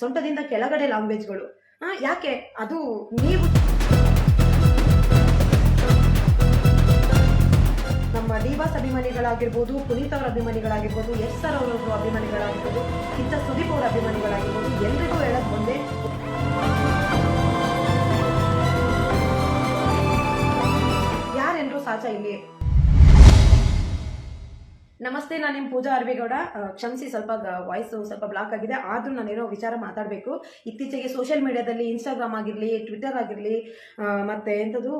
ಸೊಂಟದಿಂದ ಕೆಳಗಡೆ ಲ್ಯಾಂಗ್ವೇಜ್ಗಳು. ಯಾಕೆ? ಅದು ನೀವು ನಮ್ಮ ಡಿವಾಸ್ ಅಭಿಮಾನಿಗಳಾಗಿರ್ಬೋದು, ಪುನೀತ್ ಅವರ ಅಭಿಮಾನಿಗಳಾಗಿರ್ಬೋದು, ಎಸ್ ಸರ್ ಅವರ ಅಭಿಮಾನಿಗಳಾಗಿರ್ಬೋದು ಇಂಥ ಸುದೀಪ್ ಅವರ ಅಭಿಮಾನಿಗಳಾಗಿರ್ಬೋದು, ಎಲ್ರಿಗೂ ಹೇಳಕ್ ಬಂದೆ ಯಾರೆಲ್ಲರೂ ಸಾಚ ಇಲ್ಲಿ ನಮಸ್ತೆ, ನಾನು ನಿಮ್ಮ ಪೂಜಾ ಅರ್ವಿಗೌಡ. ಕ್ಷಮಿಸಿ ಸ್ವಲ್ಪ ವಾಯ್ಸ್ ಸ್ವಲ್ಪ ಬ್ಲಾಕ್ ಆಗಿದೆ. ಆದರೂ ನಾನಿರೋ ವಿಚಾರ ಮಾತಾಡಬೇಕು. ಇತ್ತೀಚೆಗೆ ಸೋಷಿಯಲ್ ಮೀಡಿಯಾದಲ್ಲಿ ಇನ್ಸ್ಟಾಗ್ರಾಮ್ ಆಗಿರಲಿ ಟ್ವಿಟರ್ ಆಗಿರಲಿ ಮತ್ತು ಎಂಥದ್ದು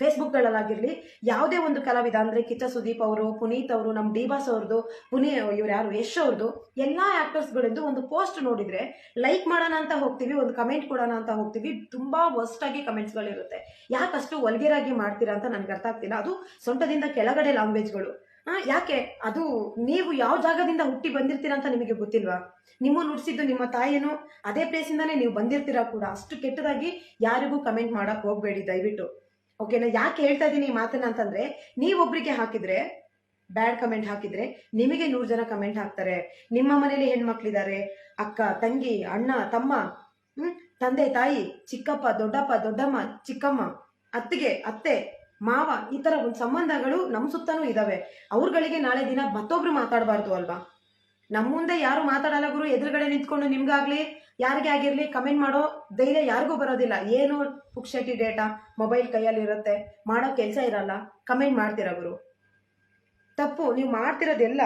ಫೇಸ್ಬುಕ್ಗಳಲ್ಲಾಗಿರಲಿ ಯಾವುದೇ ಒಂದು ಕಲಾವಿದ, ಅಂದರೆ ಕಿಚ್ಚ ಸುದೀಪ್ ಅವರು, ಪುನೀತ್ ಅವರು ನಮ್ಮ ಡಿಬಾಸ್ ಅವ್ರದ್ದು ಪುನಿ, ಇವ್ರು ಯಾರು, ಯಶ್ ಅವ್ರದ್ದು ಎಲ್ಲ ಆ್ಯಕ್ಟರ್ಸ್ಗಳಿಂದು ಒಂದು ಪೋಸ್ಟ್ ನೋಡಿದರೆ ಲೈಕ್ ಮಾಡೋಣ ಅಂತ ಹೋಗ್ತೀವಿ, ಒಂದು ಕಮೆಂಟ್ ಕೊಡೋಣ ಅಂತ ಹೋಗ್ತೀವಿ, ತುಂಬ ವರ್ಸ್ಟಾಗಿ ಕಮೆಂಟ್ಸ್ಗಳಿರುತ್ತೆ ಯಾಕಷ್ಟು ಒಲ್ಗೆರಾಗಿ ಮಾಡ್ತೀರಾ ಅಂತ ನನಗೆ ಅರ್ಥ ಆಗ್ತಿಲ್ಲ. ಅದು ಸೊಂಟದಿಂದ ಕೆಳಗಡೆ ಲ್ಯಾಂಗ್ವೇಜ್ಗಳು ಯಾಕೆ? ಅದು ನೀವು ಯಾವ ಜಾಗದಿಂದ ಹುಟ್ಟಿ ಬಂದಿರ್ತೀರಾ ಅಂತ ನಿಮಗೆ ಗೊತ್ತಿಲ್ವಾ? ನಿಮ್ಮ ನುಡಿಸಿದ್ದು ನಿಮ್ಮ ತಾಯಿನೂ ಅದೇ ಪ್ಲೇಸಿಂದಾನೇ ನೀವು ಬಂದಿರ್ತೀರಾ ಕೂಡ. ಅಷ್ಟು ಕೆಟ್ಟದಾಗಿ ಯಾರಿಗೂ ಕಮೆಂಟ್ ಮಾಡಕ್ ಹೋಗ್ಬೇಡಿ ದಯವಿಟ್ಟು. ಓಕೆನಾ ಯಾಕೆ ಹೇಳ್ತಾ ಇದ್ದೀನಿ ಈ ಮಾತನ್ನ ಅಂತಂದ್ರೆ, ನೀವೊಬ್ರಿಗೆ ಹಾಕಿದ್ರೆ ಬ್ಯಾಡ್ ಕಮೆಂಟ್ ಹಾಕಿದ್ರೆ, ನಿಮಗೆ ನೂರು ಜನ ಕಮೆಂಟ್ ಹಾಕ್ತಾರೆ. ನಿಮ್ಮ ಮನೇಲಿ ಹೆಣ್ಮಕ್ಳಿದ್ದಾರೆ ಅಕ್ಕ, ತಂಗಿ, ಅಣ್ಣ, ತಮ್ಮ, ಹ್ಮ್, ತಂದೆ, ತಾಯಿ, ಚಿಕ್ಕಪ್ಪ, ದೊಡ್ಡಪ್ಪ, ದೊಡ್ಡಮ್ಮ, ಚಿಕ್ಕಮ್ಮ, ಅತ್ತಿಗೆ, ಅತ್ತೆ ಮಾವ, ಈ ತರ ಒಂದು ಸಂಬಂಧಗಳು ನಮ್ಮ ಸುತ್ತನೂ ಇದಾವೆ. ಅವ್ರಗಳಿಗೆ ನಾಳೆ ದಿನ ಮತ್ತೊಬ್ರು ಮಾತಾಡಬಾರ್ದು ಅಲ್ವಾ? ನಮ್ಮ ಮುಂದೆ ಯಾರು ಮಾತಾಡಲ್ಲ ಗುರು, ಎದುರುಗಡೆ ನಿಂತ್ಕೊಂಡು ನಿಮ್ಗಾಗ್ಲಿ, ಯಾರಿಗೆ ಆಗಿರ್ಲಿ ಕಮೆಂಟ್ ಮಾಡೋ ಧೈರ್ಯ ಯಾರಿಗೂ ಬರೋದಿಲ್ಲ. ಏನು ಪುಕ್ಷಟಿ ಡೇಟಾ ಮೊಬೈಲ್ ಕೈಯಲ್ಲಿ ಇರುತ್ತೆ, ಮಾಡೋ ಕೆಲಸ ಇರಲ್ಲ, ಕಮೆಂಟ್ ಮಾಡ್ತೀರಾ ಗುರು? ತಪ್ಪು, ನೀವು ಮಾಡ್ತಿರೋದೆಲ್ಲ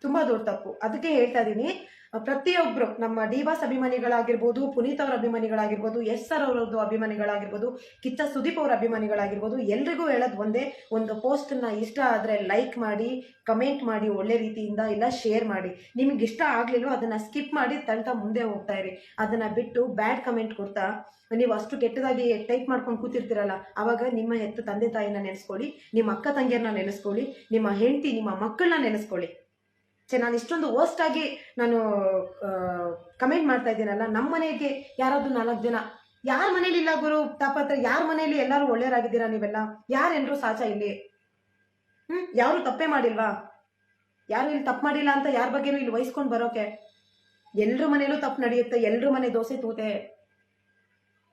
ತುಂಬಾ ದೊಡ್ಡ ತಪ್ಪು. ಅದಕ್ಕೆ ಹೇಳ್ತಾ ಇದ್ದೀನಿ ಪ್ರತಿಯೊಬ್ರು ನಮ್ಮ ಡಿವಾಸ್ ಅಭಿಮಾನಿಗಳಾಗಿರ್ಬೋದು, ಪುನೀತ್ ಅವರ ಅಭಿಮಾನಿಗಳಾಗಿರ್ಬೋದು, ಎಸ್ ಆರ್ ಅವರದ್ದು ಅಭಿಮಾನಿಗಳಾಗಿರ್ಬೋದು, ಕಿಚ್ಚ ಸುದೀಪ್ ಅವರ ಅಭಿಮಾನಿಗಳಾಗಿರ್ಬೋದು, ಎಲ್ರಿಗೂ ಹೇಳೋದು ಒಂದೇ ಒಂದು ಪೋಸ್ಟನ್ನ ಇಷ್ಟ ಆದರೆ ಲೈಕ್ ಮಾಡಿ ಕಮೆಂಟ್ ಮಾಡಿ, ಒಳ್ಳೆ ರೀತಿಯಿಂದ ಇಲ್ಲ ಶೇರ್ ಮಾಡಿ. ನಿಮ್ಗೆ ಇಷ್ಟ ಆಗ್ಲಿಲ್ವೋ ಅದನ್ನ ಸ್ಕಿಪ್ ಮಾಡಿ ತಳ್ತಾ ಮುಂದೆ ಹೋಗ್ತಾ ಇರಿ. ಅದನ್ನ ಬಿಟ್ಟು ಬ್ಯಾಡ್ ಕಮೆಂಟ್ ಕೊಡ್ತಾ, ನೀವು ಅಷ್ಟು ಕೆಟ್ಟದಾಗಿ ಟೈಪ್ ಮಾಡ್ಕೊಂಡು ಕೂತಿರ್ತೀರಲ್ಲ, ಅವಾಗ ನಿಮ್ಮ ಹೆತ್ತ ತಂದೆ ತಾಯಿನ ನೆನೆಸ್ಕೊಳ್ಳಿ, ನಿಮ್ಮ ಅಕ್ಕ ತಂಗಿಯರನ್ನ ನೆನೆಸ್ಕೊಳ್ಳಿ, ನಿಮ್ಮ ಹೆಂಡತಿ, ನಿಮ್ಮ ಮಕ್ಕಳನ್ನ ನೆನೆಸ್ಕೊಳ್ಳಿ. ಛೆ, ನಾನು ಇಷ್ಟೊಂದು ವರ್ಸ್ಟ್ ಆಗಿ ನಾನು ಕಮೆಂಟ್ ಮಾಡ್ತಾ ಇದ್ದೀನಲ್ಲ ನಮ್ಮ ಮನೆಗೆ ಯಾರಾದರೂ ನಾಲ್ಕು ಜನ, ಯಾರ ಮನೇಲಿ ಇಲ್ಲ ಗುರು ತಾಪತ್ರ ಯಾರ ಮನೇಲಿ ಎಲ್ಲರೂ ಒಳ್ಳೆಯರಾಗಿದ್ದೀರಾ ನೀವೆಲ್ಲ? ಯಾರೆಲ್ಲರೂ ಸಾಚ ಇಲ್ಲಿ. ಹ್ಞೂ ಯಾರು ತಪ್ಪೇ ಮಾಡಿಲ್ವಾ? ಯಾರು ಇಲ್ಲಿ ತಪ್ಪು ಮಾಡಿಲ್ಲ ಅಂತ ಯಾರ ಬಗ್ಗೆನೂ ಇಲ್ಲಿ ವಹಿಸ್ಕೊಂಡು ಬರೋಕೆ? ಎಲ್ಲರ ಮನೇಲೂ ತಪ್ಪು ನಡೆಯುತ್ತೆ, ಎಲ್ರ ಮನೆ ದೋಸೆ ತೂತೆ.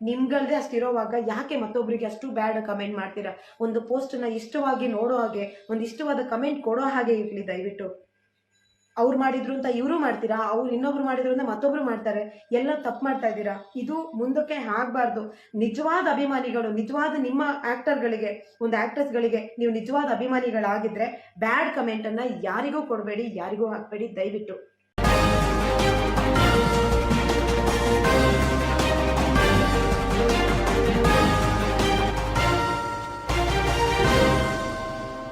ನಿಮ್ಗಳದೇ ಅಷ್ಟಿರೋವಾಗ ಯಾಕೆ ಮತ್ತೊಬ್ಬರಿಗೆ ಅಷ್ಟು ಬ್ಯಾಡ್ ಕಮೆಂಟ್ ಮಾಡ್ತೀರಾ? ಒಂದು ಪೋಸ್ಟನ್ನ ಇಷ್ಟವಾಗಿ ನೋಡೋ ಹಾಗೆ ಒಂದು ಇಷ್ಟವಾದ ಕಮೆಂಟ್ ಕೊಡೋ ಹಾಗೆ ಇರಲಿ ದಯವಿಟ್ಟು. ಅವ್ರು ಮಾಡಿದ್ರು ಅಂತ ಇವರು ಮಾಡ್ತೀರಾ? ಅವ್ರು ಇನ್ನೊಬ್ರು ಮಾಡಿದ್ರು ಅಂತ ಮತ್ತೊಬ್ರು ಮಾಡ್ತಾರೆ? ಎಲ್ಲ ತಪ್ಪು ಮಾಡ್ತಾ ಇದ್ದೀರಾ? ಇದು ಮುಂದಕ್ಕೆ ಆಗ್ಬಾರ್ದು. ನಿಜವಾದ ಅಭಿಮಾನಿಗಳು, ನಿಜವಾದ ನಿಮ್ಮ ಆಕ್ಟರ್ಗಳಿಗೆ, ಒಂದು ಆಕ್ಟ್ರೆಸ್ಗಳಿಗೆ ನೀವು ನಿಜವಾದ ಅಭಿಮಾನಿಗಳಾಗಿದ್ರೆ ಬ್ಯಾಡ್ ಕಮೆಂಟ್ ಅನ್ನ ಯಾರಿಗೂ ಕೊಡಬೇಡಿ, ಯಾರಿಗೂ ಹಾಕಬೇಡಿ. ದಯವಿಟ್ಟು.